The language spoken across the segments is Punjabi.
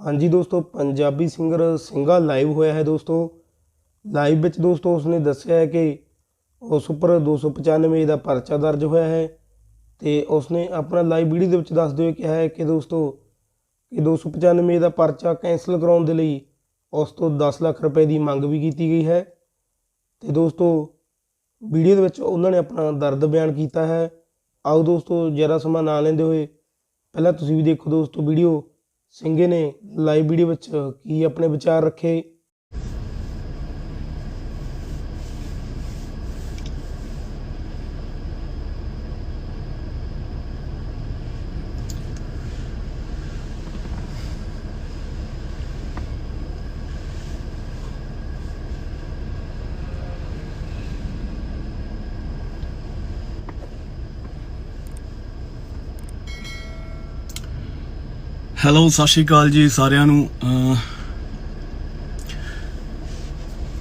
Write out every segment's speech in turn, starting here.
ਹਾਂਜੀ ਦੋਸਤੋ, ਪੰਜਾਬੀ ਸਿੰਗਰ ਸਿੰਘਾ ਲਾਈਵ ਹੋਇਆ ਹੈ ਦੋਸਤੋ। ਲਾਈਵ ਵਿੱਚ ਦੋਸਤੋ ਉਸਨੇ ਦੱਸਿਆ ਹੈ ਕਿ ਉਸ ਉੱਪਰ 295 ਦਾ ਪਰਚਾ ਦਰਜ ਹੋਇਆ ਹੈ ਤੇ ਉਸਨੇ ਆਪਣਾ ਲਾਈਵ ਵੀਡੀਓ ਦੇ ਵਿੱਚ ਦੱਸਦੇ ਹੋਏ ਕਿਹਾ ਹੈ ਕਿ ਦੋਸਤੋ, ਕਿ 295 ਦਾ ਪਰਚਾ ਕੈਂਸਲ ਕਰਾਉਣ ਦੇ ਲਈ ਉਸ ਤੋਂ 10 ਲੱਖ ਰੁਪਏ ਦੀ ਮੰਗ ਵੀ ਕੀਤੀ ਗਈ ਹੈ। ਤੇ ਦੋਸਤੋ ਵੀਡੀਓ ਦੇ ਵਿੱਚ ਉਹਨਾਂ ਨੇ ਆਪਣਾ ਦਰਦ ਬਿਆਨ ਕੀਤਾ ਹੈ। ਆਓ ਦੋਸਤੋ, ਜਰਾ ਸਮਾਂ ਨਾ ਲੈਂਦੇ ਹੋਏ ਪਹਿਲਾਂ ਤੁਸੀਂ ਵੀ ਦੇਖੋ ਦੋਸਤੋ ਵੀਡੀਓ ਸਿੰਘੇ ਨੇ ਲਾਈਵ ਵੀਡੀਓ ਵਿੱਚ ਕੀ ਆਪਣੇ ਵਿਚਾਰ ਰੱਖੇ? ਹੈਲੋ ਸਤਿ ਸ਼੍ਰੀ ਅਕਾਲ ਜੀ ਸਾਰਿਆਂ ਨੂੰ।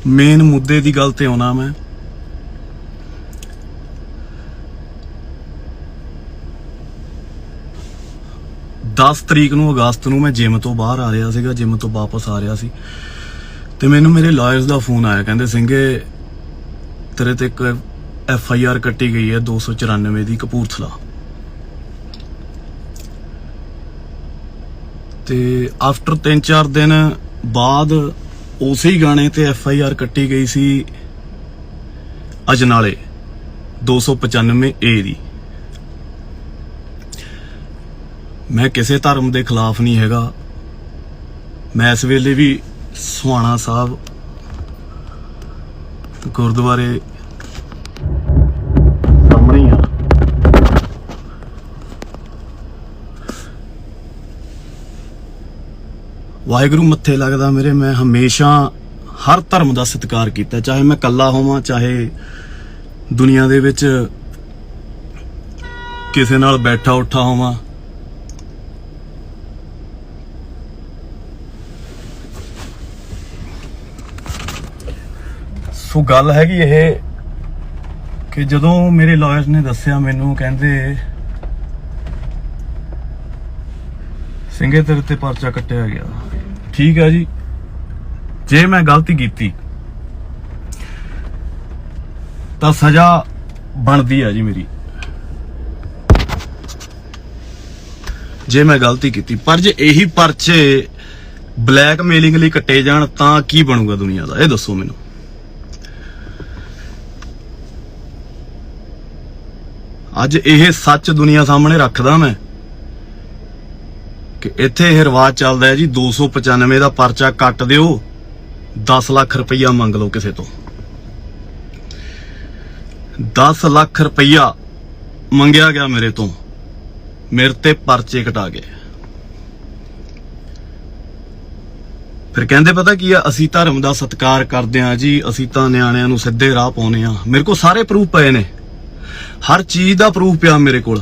ਮੇਨ ਮੁੱਦੇ ਦੀ ਗੱਲ ਤੇ ਆਉਣਾ ਮੈਂ। ਦਸ ਤਰੀਕ ਨੂੰ ਅਗਸਤ ਨੂੰ ਮੈਂ ਜਿਮ ਤੋਂ ਬਾਹਰ ਆ ਰਿਹਾ ਸੀਗਾ ਜਿਮ ਤੋਂ ਵਾਪਸ ਆ ਰਿਹਾ ਸੀ। ਤੇ ਮੈਨੂੰ ਮੇਰੇ ਲਾਇਰਸ ਦਾ ਫੋਨ ਆਇਆ, ਕਹਿੰਦੇ ਸਿੰਘੇ ਤੇਰੇ ਤੇ ਇੱਕ ਐਫ ਆਈ ਆਰ ਕੱਟੀ ਗਈ ਹੈ 294 ਦੀ ਕਪੂਰਥਲਾ। ਤੇ ਆਫਟਰ 3-4 ਦਿਨ ਬਾਅਦ ਉਸੇ ਹੀ ਗਾਣੇ ਤੇ ਐਫ ਆਈ ਆਰ ਕੱਟੀ ਗਈ ਸੀ ਅਜਨਾਲੇ 295 ਏ ਦੀ। ਮੈਂ ਕਿਸੇ ਧਰਮ ਦੇ ਖਿਲਾਫ ਨਹੀਂ ਹੈਗਾ। ਮੈਂ ਇਸ ਵੇਲੇ ਵੀ ਸੁਹਾਣਾ ਸਾਹਿਬ ਗੁਰਦੁਆਰੇ ਵਾਹਿਗੁਰੂ ਮੱਥੇ ਲੱਗਦਾ ਮੇਰੇ, ਮੈਂ ਹਮੇਸ਼ਾ ਹਰ ਧਰਮ ਦਾ ਸਤਿਕਾਰ ਕੀਤਾ, ਚਾਹੇ ਮੈਂ ਕੱਲਾ ਹੋਵਾਂ, ਚਾਹੇ ਦੁਨੀਆ ਦੇ ਵਿੱਚ ਕਿਸੇ ਨਾਲ ਬੈਠਾ ਉੱਠਾ ਹੋਵਾਂ। ਸੋ ਗੱਲ ਹੈਗੀ ਇਹ ਕਿ ਜਦੋਂ ਮੇਰੇ ਲਾਇਰਸ ਨੇ ਦੱਸਿਆ ਮੈਨੂੰ, ਕਹਿੰਦੇ ਸਿੰਘੇ ਤੇਰੇ ਤੇ ਪਰਚਾ ਕੱਟਿਆ ਗਿਆ। ਠੀਕ ਹੈ ਜੀ। ਜੇ ਮੈਂ ਗਲਤੀ ਕੀਤੀ, ਤਾਂ ਸਜ਼ਾ ਬਣਦੀ ਹੈ ਜੀ ਮੇਰੀ। ਜੇ ਮੈਂ ਗਲਤੀ ਕੀਤੀ, ਪਰ ਜੇ ਇਹੀ ਪਰਚੇ ਬਲੈਕਮੇਲਿੰਗ ਲਈ ਕੱਟੇ ਜਾਣ, ਤਾਂ ਕੀ ਬਣੂਗਾ ਦੁਨੀਆ ਦਾ? ਇਹ ਦੱਸੋ ਮੈਨੂੰ। ਅੱਜ ਇਹ ਸੱਚ ਦੁਨੀਆ ਸਾਹਮਣੇ ਰੱਖਦਾ ਮੈਂ। ਕਿ ਇੱਥੇ ਇਹ ਰਿਵਾਜ ਚੱਲਦਾ ਹੈ ਜੀ 295 ਦਾ ਪਰਚਾ ਕੱਟ ਦਿਓ 10 ਲੱਖ ਰੁਪਈਆ ਮੰਗ ਲਓ ਕਿਸੇ ਤੋਂ। 10 ਲੱਖ ਰੁਪਈਆ ਮੰਗਿਆ ਗਿਆ ਮੇਰੇ ਤੋਂ, ਮੇਰੇ ਤੇ ਪਰਚੇ ਕਟਾ ਗਏ। ਫਿਰ ਕਹਿੰਦੇ, ਪਤਾ ਕੀ ਆ, ਅਸੀਂ ਧਰਮ ਦਾ ਸਤਿਕਾਰ ਕਰਦੇ ਆ ਜੀ, ਅਸੀਂ ਤਾਂ ਨਿਆਣਿਆਂ ਨੂੰ ਸਿੱਧੇ ਰਾਹ ਪਾਉਨੇ ਆ ਮੇਰੇ ਕੋਲ ਸਾਰੇ ਪ੍ਰੂਫ ਪਏ ਨੇ। ਹਰ ਚੀਜ਼ ਦਾ ਪ੍ਰੂਫ ਪਿਆ ਮੇਰੇ ਕੋਲ।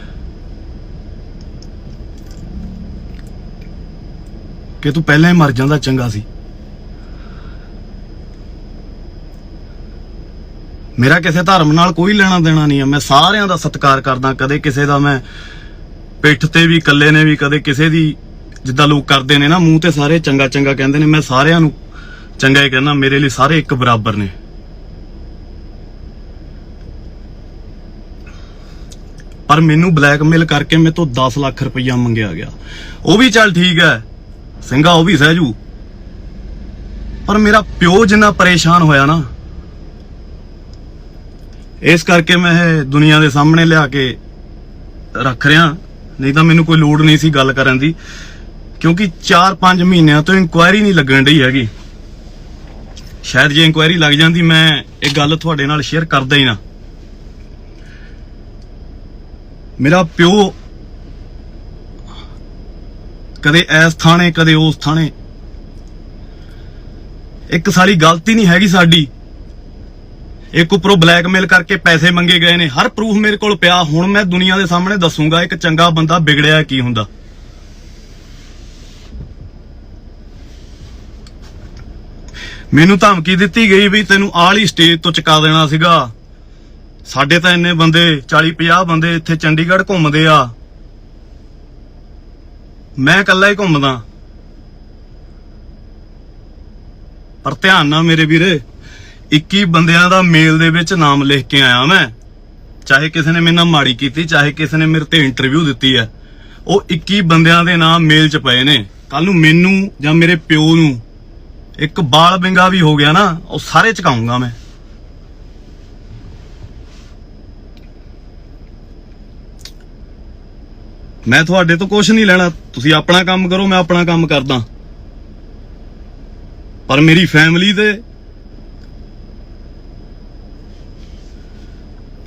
ਕਿ ਤੂੰ ਪਹਿਲਾਂ ਹੀ ਮਰ ਜਾਂਦਾ ਚੰਗਾ ਸੀ। ਮੇਰਾ ਕਿਸੇ ਧਰਮ ਨਾਲ ਕੋਈ ਲੈਣਾ ਦੇਣਾ ਨਹੀਂ ਹੈ ਮੈਂ ਸਾਰਿਆਂ ਦਾ ਸਤਿਕਾਰ ਕਰਦਾ, ਕਦੇ ਕਿਸੇ ਦਾ ਮੈਂ ਪਿੱਠ ਤੇ ਵੀ, ਇਕੱਲੇ ਨੇ ਵੀ, ਕਦੇ ਕਿਸੇ ਦੀ ਜਿੱਦਾਂ ਲੋਕ ਕਰਦੇ ਨੇ ਨਾ, ਮੂੰਹ ਤੇ ਸਾਰੇ ਚੰਗਾ ਚੰਗਾ ਕਹਿੰਦੇ ਨੇ, ਮੈਂ ਸਾਰਿਆਂ ਨੂੰ ਚੰਗਾ ਹੀ ਕਹਿੰਦਾ, ਮੇਰੇ ਲਈ ਸਾਰੇ ਇੱਕ ਬਰਾਬਰ ਨੇ। ਪਰ ਮੈਨੂੰ ਬਲੈਕਮੇਲ ਕਰਕੇ ਮੇਰੇ ਤੋਂ 10 ਲੱਖ ਰੁਪਈਆ ਮੰਗਿਆ ਗਿਆ। ਉਹ ਵੀ ਚੱਲ ਠੀਕ ਹੈ। ਸਿੰਘਾ ਉਹ ਵੀ ਸਹਿਜੂ ਪਰ ਮੇਰਾ ਪਿਓ ਜਿੰਨਾ ਪਰੇਸ਼ਾਨ ਹੋਇਆ ਨਾ, ਇਸ ਕਰਕੇ ਮੈਂ ਇਹ ਦੁਨੀਆ ਦੇ ਸਾਹਮਣੇ ਲਿਆ ਕੇ ਰੱਖ ਰਿਹਾ। ਨਹੀਂ ਤਾਂ ਮੈਨੂੰ ਕੋਈ ਲੋੜ ਨਹੀਂ ਸੀ ਗੱਲ ਕਰਨ ਦੀ, ਕਿਉਂਕਿ 4-5 ਮਹੀਨਿਆਂ ਤੋਂ ਇਨਕੁਆਇਰੀ ਨਹੀਂ ਲੱਗਣ ਢਈ ਹੈਗੀ। ਸ਼ਾਇਦ ਜੇ ਇਨਕੁਆਇਰੀ ਲੱਗ ਜਾਂਦੀ, ਮੈਂ ਇਹ ਗੱਲ ਤੁਹਾਡੇ ਨਾਲ ਸ਼ੇਅਰ ਕਰਦਾ ਹੀ ਨਾ। ਮੇਰਾ ਪਿਓ ਕਦੇ ਐਸ ਥਾਣੇ, ਕਦੇ ਉਸ ਥਾਣੇ। ਇੱਕ ਸਾਰੀ ਗਲਤੀ ਨਹੀਂ ਹੈਗੀ ਸਾਡੀ। ਇੱਕ ਉਪਰੋਂ ਬਲੈਕਮੇਲ ਕਰਕੇ ਪੈਸੇ ਮੰਗੇ ਗਏ ਨੇ। ਹਰ ਪ੍ਰੂਫ ਮੇਰੇ ਕੋਲ ਪਿਆ। ਹੁਣ ਮੈਂ ਦੁਨੀਆ ਦੇ ਸਾਹਮਣੇ ਦੱਸੂਗਾ ਇੱਕ ਚੰਗਾ ਬੰਦਾ ਵਿਗੜਿਆ ਕੀ ਹੁੰਦਾ। ਮੈਨੂੰ ਧਮਕੀ ਦਿੱਤੀ ਗਈ ਵੀ ਤੈਨੂੰ ਆਲੀ ਸਟੇਜ ਤੋਂ ਚੁਕਾ ਦੇਣਾ ਸੀਗਾ। ਸਾਡੇ ਤਾਂ ਇੰਨੇ ਬੰਦੇ 40 50 ਬੰਦੇ ਇੱਥੇ ਚੰਡੀਗੜ੍ਹ ਘੁੰਮਦੇ ਆ। ਮੈਂ ਇਕੱਲਾ ਹੀ ਘੁੰਮਦਾ। ਪਰ ਧਿਆਨ ਨਾਲ ਮੇਰੇ ਵੀਰੇ 21 ਬੰਦਿਆਂ ਦਾ ਮੇਲ ਦੇ ਵਿੱਚ ਨਾਮ ਲਿਖ ਕੇ ਆਇਆ ਮੈਂ। ਚਾਹੇ ਕਿਸੇ ਨੇ ਮੇਰੇ ਨਾਲ ਮਾੜੀ ਕੀਤੀ, ਚਾਹੇ ਕਿਸੇ ਨੇ ਮੇਰੇ ਤੇ ਇੰਟਰਵਿਊ ਦਿੱਤੀ ਹੈ। ਉਹ 21 ਬੰਦਿਆਂ ਦੇ ਨਾਮ ਮੇਲ 'ਚ ਪਏ ਨੇ। ਕੱਲ ਨੂੰ ਮੈਨੂੰ ਜਾਂ ਮੇਰੇ ਪਿਓ ਨੂੰ ਇੱਕ ਬਾਲ ਬਿੰਗਾ ਵੀ ਹੋ ਗਿਆ ਨਾ, ਉਹ ਸਾਰੇ ਚਕਾਉਂਗਾ ਮੈਂ। ਮੈਂ ਤੁਹਾਡੇ ਤੋਂ ਕੁਝ ਨਹੀਂ ਲੈਣਾ। ਤੁਸੀਂ ਆਪਣਾ ਕੰਮ ਕਰੋ, ਮੈਂ ਆਪਣਾ ਕੰਮ ਕਰਦਾ। ਪਰ ਮੇਰੀ ਫੈਮਿਲੀ ਦੇ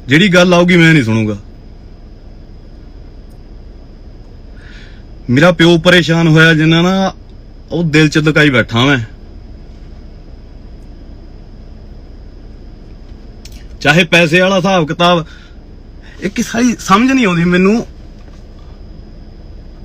ਜਿਹੜੀ ਗੱਲ ਆਊਗੀ ਮੈਂ ਨਹੀਂ ਸੁਣੂਗਾ। ਮੇਰਾ ਪਿਓ ਪਰੇਸ਼ਾਨ ਹੋਇਆ ਜਿੰਨਾ ਨਾ ਉਹ ਦਿਲ ਚ ਦੁਕਾਈ ਬੈਠਾ ਮੈਂ। ਚਾਹੇ ਪੈਸੇ ਵਾਲਾ ਹਿਸਾਬ ਕਿਤਾਬ, ਇਹ ਕਿ ਸਾਰੀ ਸਮਝ ਨਹੀਂ ਆਉਂਦੀ ਮੈਨੂੰ।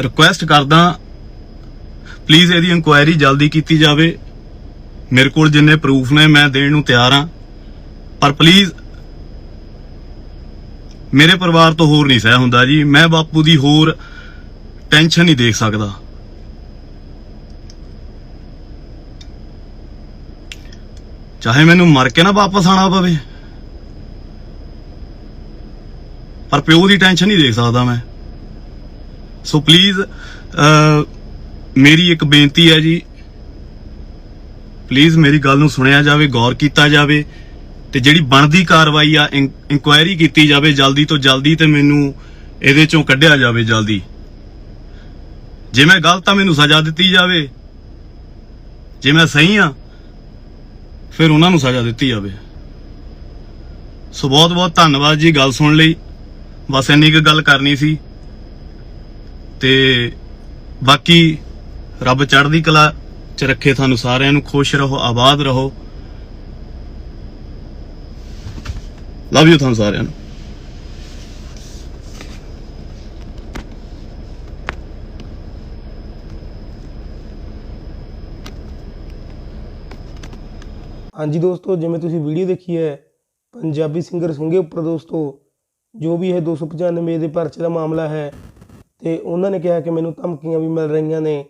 ਰਿਕੁਐਸਟ ਕਰਦਾ ਪਲੀਜ਼ ਇਹਦੀ ਇਨਕੁਆਇਰੀ ਜਲਦੀ ਕੀਤੀ ਜਾਵੇ। ਮੇਰੇ ਕੋਲ ਜਿੰਨੇ ਪ੍ਰੂਫ ਨੇ, ਮੈਂ ਦੇਣ ਨੂੰ ਤਿਆਰ ਹਾਂ। ਪਰ ਪਲੀਜ਼ ਮੇਰੇ ਪਰਿਵਾਰ ਤੋਂ ਹੋਰ ਨਹੀਂ ਸਹਿ ਹੁੰਦਾ ਜੀ। ਮੈਂ ਬਾਪੂ ਦੀ ਹੋਰ ਟੈਨਸ਼ਨ ਨਹੀਂ ਦੇਖ ਸਕਦਾ। ਚਾਹੇ ਮੈਨੂੰ ਮਰ ਕੇ ਨਾ ਵਾਪਸ ਆਣਾ ਪਵੇ। ਪਰ ਪਿਓ ਦੀ ਟੈਨਸ਼ਨ ਨਹੀਂ ਦੇਖ ਸਕਦਾ ਮੈਂ। ਸੋ ਪਲੀਜ਼ ਮੇਰੀ ਇੱਕ ਬੇਨਤੀ ਹੈ ਜੀ। ਪਲੀਜ਼ ਮੇਰੀ ਗੱਲ ਨੂੰ ਸੁਣਿਆ ਜਾਵੇ, ਗੌਰ ਕੀਤਾ ਜਾਵੇ ਤੇ ਜਿਹੜੀ ਬਣਦੀ ਕਾਰਵਾਈ ਆ ਇਨਕੁਆਇਰੀ ਕੀਤੀ ਜਾਵੇ ਜਲਦੀ ਤੋਂ ਜਲਦੀ ਤੇ ਮੈਨੂੰ ਇਹਦੇ ਚੋਂ ਕੱਢਿਆ ਜਾਵੇ ਜਲਦੀ। ਜੇ ਮੈਂ ਗਲਤ ਆ, ਮੈਨੂੰ ਸਜ਼ਾ ਦਿੱਤੀ ਜਾਵੇ। ਜੇ ਮੈਂ ਸਹੀ ਆ, ਫਿਰ ਉਹਨਾਂ ਨੂੰ ਸਜ਼ਾ ਦਿੱਤੀ ਜਾਵੇ। ਸੋ ਬਹੁਤ ਬਹੁਤ ਧੰਨਵਾਦ ਜੀ ਗੱਲ ਸੁਣ ਲਈ। ਬਸ ਇੰਨੀ ਕੁ ਗੱਲ ਕਰਨੀ ਸੀ। ਤੇ ਬਾਕੀ ਰੱਬ ਚੜ੍ਹਦੀ ਕਲਾ ਚ ਰੱਖੇ ਤੁਹਾਨੂੰ ਸਾਰਿਆਂ ਨੂੰ, ਖੁਸ਼ ਰਹੋ, ਆਬਾਦ ਰਹੋ। ਲਵ ਯੂ ਤੁਹਾਨੂੰ ਸਾਰਿਆਂ ਨੂੰ। ਹਾਂਜੀ ਦੋਸਤੋ, ਜਿਵੇਂ ਤੁਸੀਂ ਵੀਡੀਓ ਦੇਖੀ ਹੈ, ਪੰਜਾਬੀ ਸਿੰਗਰ ਸੁੰਗੇ ਉੱਪਰ ਦੋਸਤੋ, ਜੋ ਵੀ ਇਹ 295 ਦੇ ਪਰਚੇ ਦਾ ਮਾਮਲਾ ਹੈ ਤੇ ਉਹਨਾਂ ਨੇ ਕਿਹਾ ਕਿ ਮੈਨੂੰ ਧਮਕੀਆਂ ਵੀ ਮਿਲ ਰਹੀਆਂ ਨੇ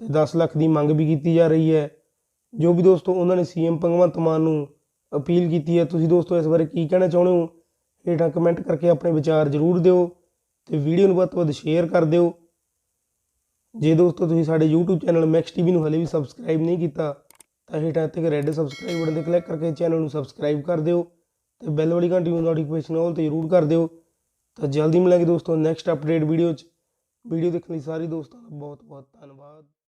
ਤੇ 10 ਲੱਖ ਦੀ ਮੰਗ ਵੀ ਕੀਤੀ ਜਾ ਰਹੀ ਹੈ। ਜੋ ਵੀ ਦੋਸਤੋ, ਉਹਨਾਂ ਨੇ ਸੀਐਮ ਭਗਵੰਤ ਮਾਨ ਨੂੰ ਅਪੀਲ ਕੀਤੀ ਹੈ, ਤੁਸੀਂ ਦੋਸਤੋ ਇਸ ਬਾਰੇ ਕੀ ਕਹਿਣਾ ਚਾਹੁੰਦੇ ਹੋ? ਹੇਠਾਂ ਕਮੈਂਟ ਕਰਕੇ ਆਪਣੇ ਵਿਚਾਰ ਜ਼ਰੂਰ ਦਿਓ ਤੇ ਵੀਡੀਓ ਨੂੰ ਵੱਧ ਤੋਂ ਵੱਧ ਸ਼ੇਅਰ ਕਰ ਦਿਓ। ਜੇ ਦੋਸਤੋ, ਤੁਸੀਂ ਸਾਡੇ YouTube ਚੈਨਲ ਮੈਕਸ ਟੀਵੀ ਨੂੰ ਹਲੇ ਵੀ ਸਬਸਕ੍ਰਾਈਬ ਨਹੀਂ ਕੀਤਾ, ਤਾਂ ਹੇਠਾਂ ਤੇ ਰੈੱਡ ਸਬਸਕ੍ਰਾਈਬ ਬਟਨ ਤੇ ਕਲਿੱਕ ਕਰਕੇ ਚੈਨਲ ਨੂੰ ਸਬਸਕ੍ਰਾਈਬ ਕਰ ਦਿਓ ਤੇ ਬੈਲ ਵਾਲੀ ਘੰਟੀ ਨੂੰ ਨੋਟੀਫਿਕੇਸ਼ਨ ਆਲ ਤੇ ਜ਼ਰੂਰ ਕਰ ਦਿਓ। ਤਾਂ ਜਲਦੀ ਮਿਲਾਂਗੇ ਦੋਸਤੋ ਨੈਕਸਟ ਅਪਡੇਟ ਵੀਡੀਓ 'ਚ। ਵੀਡੀਓ ਦੇਖਣ ਲਈ ਸਾਰੇ ਦੋਸਤਾਂ ਦਾ ਬਹੁਤ ਬਹੁਤ ਧੰਨਵਾਦ।